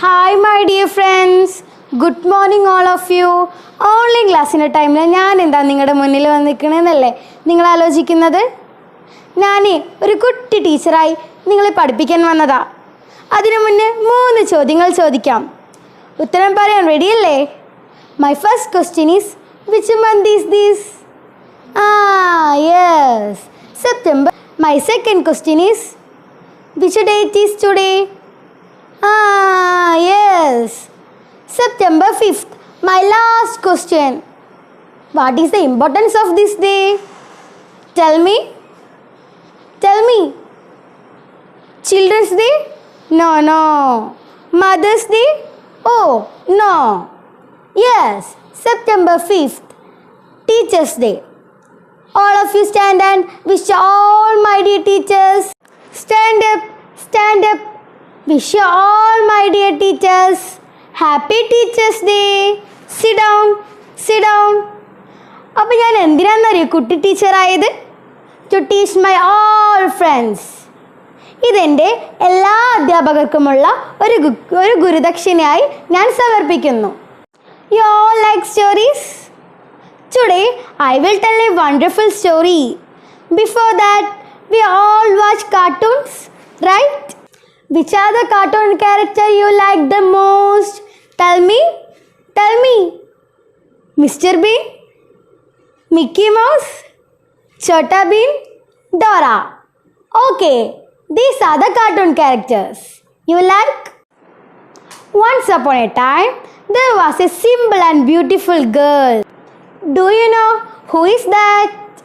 Hi my dear friends good morning all of you online ക്ലാസ്സിന്റെ ടൈമിൽ ഞാൻ എന്താ നിങ്ങളുടെ മുന്നിൽ വന്ന് നിൽക്കണമെന്നല്ലേ നിങ്ങൾ ആലോചിക്കുന്നത്? ഞാനേ ഒരു കുട്ടി ടീച്ചറായി നിങ്ങളെ പഠിപ്പിക്കാൻ വന്നതാ. അതിനു മുന്നേ മൂന്ന് ചോദ്യങ്ങൾ ചോദിക്കാം. ഉത്തരം പറയാൻ റെഡിയല്ലേ my first question is which month is these ah yes September my second question is which date is today Ah, yes. September 5th. My last question. What is the importance of this day? Tell me. Tell me. Children's Day? No, no. Mother's Day? Oh, no. Yes, September 5th. Teacher's Day. All of you stand and wish all my dear teachers. Stand up, stand up. Wish you all my dear teachers. Happy Teachers Day. Sit down, sit down. അപ്പം ഞാൻ എന്തിനാണെന്നറിയോ കുട്ടി ടീച്ചറായത് to teach my all friends ഇതെന്റെ എല്ലാ അധ്യാപകർക്കുമുള്ള ഒരു ഒരു ഗുരുദക്ഷിണയായി ഞാൻ സമർപ്പിക്കുന്നു you all like stories today I will tell a wonderful story before that we all watch cartoons right? Which are the cartoon character you like the most? Tell me. Tell me. Mr. Bean? Mickey Mouse? Chota Bean? Dora. Okay, these are the cartoon characters. You like? Once upon a time, there was a simple and beautiful girl. Do you know who is that?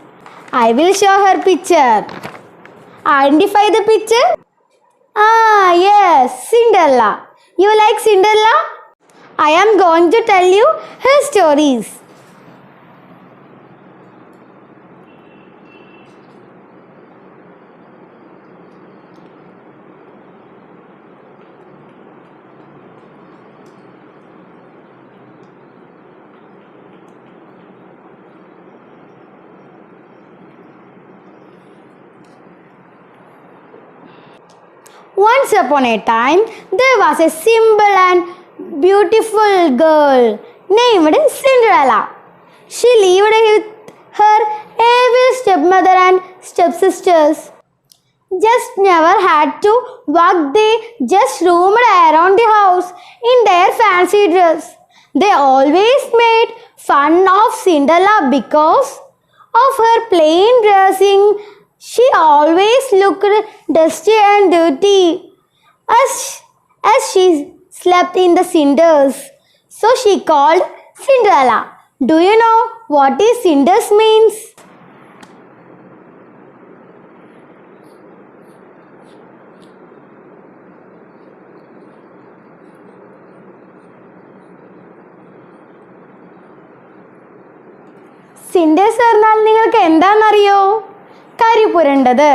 I will show her picture. Identify the picture? Ah, yes, Cinderella. You like Cinderella? I am going to tell you her stories. Once upon a time, there was a simple and beautiful girl named Cinderella. She lived with her evil stepmother and stepsisters. Just never had to walk. They just roamed around the house in their fancy dress. They always made fun of Cinderella because of her plain dressing. She always looked dusty and dirty as, as she slept in the cinders. So she called Cinderella. Do you know what is cinders means? Cinders പറഞ്ഞാൽ നിങ്ങൾക്ക് എന്താണെന്നറിയോ കരി പുരണ്ടത്.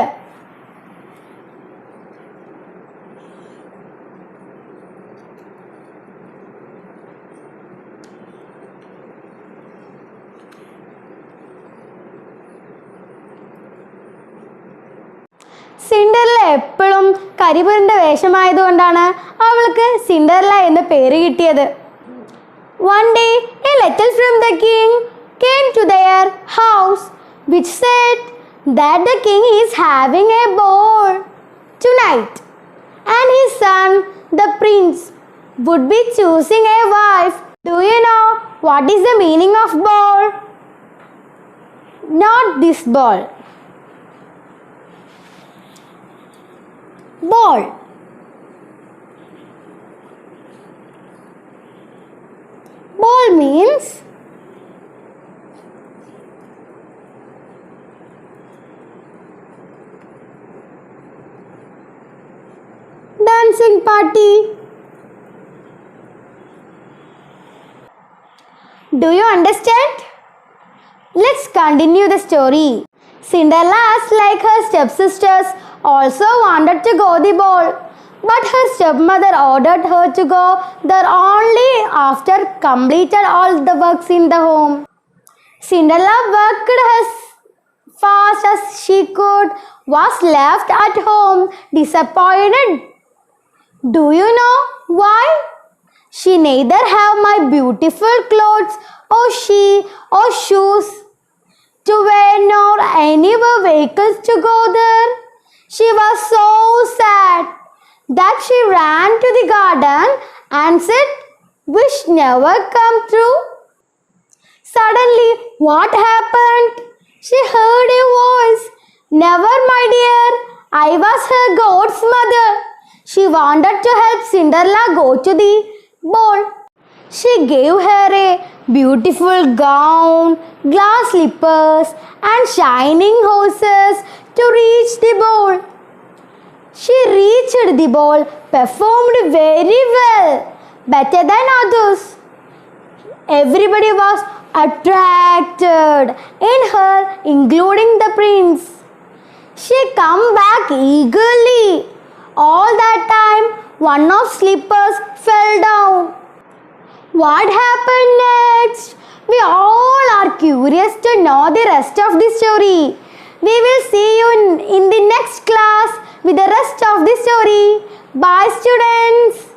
സിൻഡറില എപ്പോഴും കരിപുരന്റെ വേഷമായതുകൊണ്ടാണ് അവൾക്ക് സിൻഡറില എന്ന പേര് കിട്ടിയത്. One day a letter from the king came to their house which set that the king is having a ball tonight, and his son, the prince, would be choosing a wife. Do you know what is the meaning of ball? Not this ball. Ball. Ball means party. Do you understand? Let's continue the story. Cinderella, like her stepsisters, also wanted to go the ball, but her stepmother ordered her to go there only after completed all the works in the home. Cinderella worked as fast as she could, was left at home disappointed. Do you know Why? She neither have my beautiful clothes or she or shoes to wear nor any vehicles to go there. She was so sad that she ran to the garden and said, Wish never come true. Suddenly, what happened? She heard a voice. Never, my dear. I was her god's mother. She wanted to help Cinderella go to the ball. She gave her a beautiful gown, glass slippers, and shining horses to reach the ball. She reached the ball, performed very well, better than others. Everybody was attracted in her, including the prince. She come back eagerly. All that time, one of slippers fell down. What happened next? We all are curious to know the rest of the story. We will see you in, in the next class with the rest of the story. Bye, students.